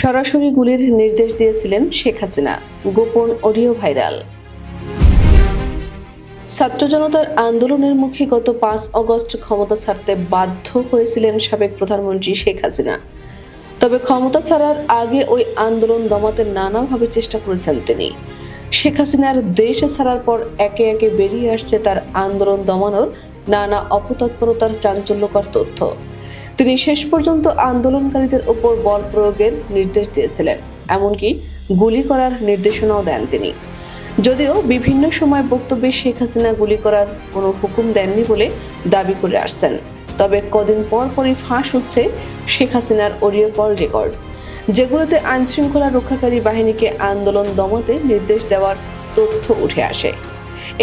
সরাসরি গুলির নির্দেশ দিয়েছিলেন শেখ হাসিনা। গোপন অডিও ভাইরাল। ছাত্র জনতার আন্দোলনের মুখে গত পাঁচ অগস্ট ক্ষমতা ছাড়তে বাধ্য হয়েছিলেন সাবেক প্রধানমন্ত্রী শেখ হাসিনা। তবে ক্ষমতা ছাড়ার আগে ওই আন্দোলন দমাতে নানাভাবে চেষ্টা করেছেন তিনি। শেখ হাসিনার দেশ ছাড়ার পর একে একে বেরিয়ে আসছে তার আন্দোলন দমানোর নানা অপতৎপরতার চাঞ্চল্যকর তথ্য। তিনি শেষ পর্যন্ত আন্দোলনকারীদের ওপর বল প্রয়োগের নির্দেশ দিয়েছিলেন, এমনকি গুলি করার নির্দেশনাও দেন তিনি। যদিও বিভিন্ন সময় বক্তব্যে শেখ হাসিনা গুলি করার কোনো হুকুম দেননি বলে দাবি করে আসছেন, তবে কদিন পর পরই ফাঁস হচ্ছে শেখ হাসিনার অডিও কল রেকর্ড, যেগুলোতে আইনশৃঙ্খলা রক্ষাকারী বাহিনীকে আন্দোলন দমাতে নির্দেশ দেওয়ার তথ্য উঠে আসে।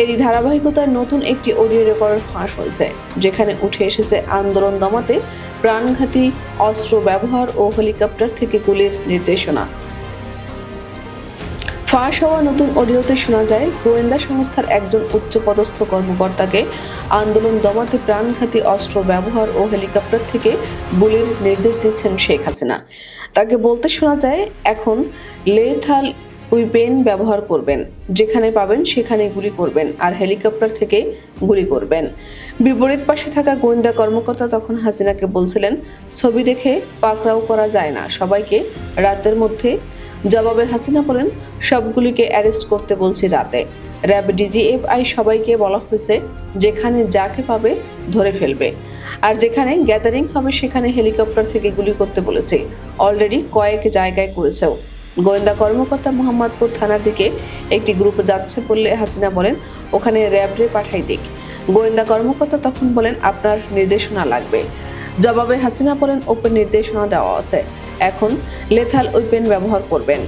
এরই ধারাবাহিকতায় নতুন একটি অডিও রেকর্ড ফাঁস হয়েছে, যেখানে উঠে এসেছে আন্দোলন দমাতে, প্রাণঘাতী অস্ত্র ব্যবহার ও হেলিকপ্টার থেকে গুলির নির্দেশনা। ফাঁস হওয়া নতুন অডিওতে শোনা যায়, গোয়েন্দা সংস্থার একজন উচ্চপদস্থ কর্মকর্তাকে আন্দোলন দমাতে প্রাণঘাতী অস্ত্র ব্যবহার ও হেলিকপ্টার থেকে গুলির নির্দেশ দিচ্ছেন শেখ হাসিনা। তাকে বলতে শোনা যায়, এখন লেথাল উইপেন ব্যবহার করবেন। যেখানে পাবেন সেখানে গুলি করবেন আর হেলিকপ্টার থেকে গুলি করবেন। বিপরীত পাশে থাকা গোয়েন্দা কর্মকর্তা তখন হাসিনাকে বলছিলেন, ছবি দেখে পাকড়াও করা যায় না। সবাইকে রাতের মধ্যে জবাবে হাসিনা বলেন, সবগুলিকে অ্যারেস্ট করতে বলছি রাতে। র্যাব ডিজিএফআই সবাইকে বলা হয়েছে, যেখানে যাকে পাবে ধরে ফেলবে। আর যেখানে গ্যাদারিং হবে সেখানে হেলিকপ্টার থেকে গুলি করতে বলেছে। অলরেডি কয়েক জায়গায় করেছেও। গোয়েন্দা কর্মকর্তা মোহাম্মদপুর থানার দিকে একটি গ্রুপ যাচ্ছে বললে হাসিনা বলেন। ওখানে র্যাবরে পাঠাই দিক। গোয়েন্দা কর্মকর্তা তখন বলেন, আপনার নির্দেশনা লাগবে। জবাবে হাসিনা বলেন, ওপেন নির্দেশনা দেওয়া আছে। এখন লেথাল ওয়েপেন ব্যবহার করবেন।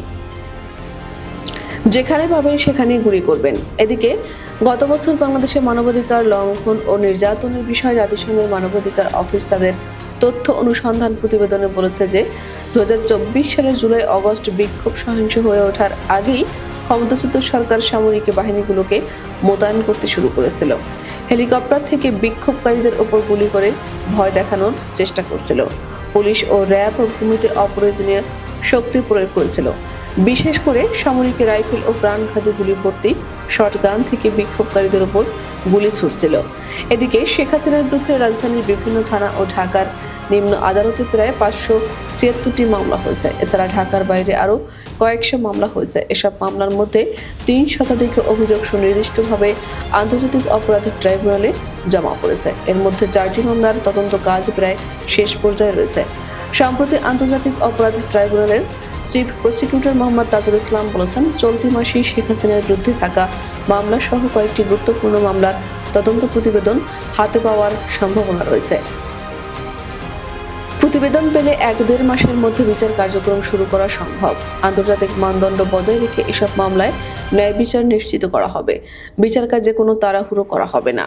যেখানে পাবেন সেখানে গুলি করবেন। এদিকে গত বছর বাংলাদেশে মানবাধিকার লঙ্ঘন ও নির্যাতনের বিষয়ে জাতিসংঘের মানবাধিকার অফিস তাদের তথ্য অনুসন্ধান প্রতিবেদনে বলেছে যে দু হাজার চব্বিশ সালের জুলাই অগস্ট বিক্ষোভ সহিংস হয়ে ওঠার আগেই ক্ষমতাচ্যুত সরকার সামরিক বাহিনীগুলোকে মোতায়েন করতে শুরু করেছিল। হেলিকপ্টার থেকে বিক্ষোভকারীদের ওপর গুলি করে ভয় দেখানোর চেষ্টা করছিল। পুলিশ ও র্যাব ভূমিতে অপ্রয়োজনীয় শক্তি প্রয়োগ করেছিল। বিশেষ করে সামরিক রাইফেল ও প্রাণঘাতী গুলি ভর্তি শটগান থেকে বিক্ষোভকারীদের ওপর গুলি ছুটছিল এদিকে শেখ হাসিনার বিরুদ্ধে রাজধানীর বিভিন্ন থানা ও ঢাকার নিম্ন আদালতে প্রায় পাঁচশো ছিয়াত্তরটি মামলা হয়েছে। এছাড়া ঢাকার বাইরে আরও কয়েকশো মামলা হয়েছে। এসব মামলার মধ্যে তিন শতাধিক অভিযোগ সুনির্দিষ্টভাবে আন্তর্জাতিক অপরাধ ট্রাইব্যুনালে জমা পড়েছে। এর মধ্যে চারটি মামলার তদন্ত কাজ প্রায় শেষ পর্যায়ে রয়েছে। সম্প্রতি আন্তর্জাতিক অপরাধ ট্রাইব্যুনালের চিফ প্রসিকিউটর মোহাম্মদ তাজুল ইসলাম বলেছেন, চলতি মাসেই শেখ হাসিনার বিরুদ্ধে থাকা মামলা সহ কয়েকটি গুরুত্বপূর্ণ মামলার তদন্ত প্রতিবেদন হাতে পাওয়ার সম্ভাবনা রয়েছে। প্রতিবেদন পেলে এক দেড় মাসের মধ্যে বিচার কার্যক্রম শুরু করা সম্ভব। আন্তর্জাতিক মানদণ্ড বজায় রেখে এসব মামলায় ন্যায় বিচার নিশ্চিত করা হবে। বিচার কাজে কোনো তাড়াহুড়ো করা হবে না।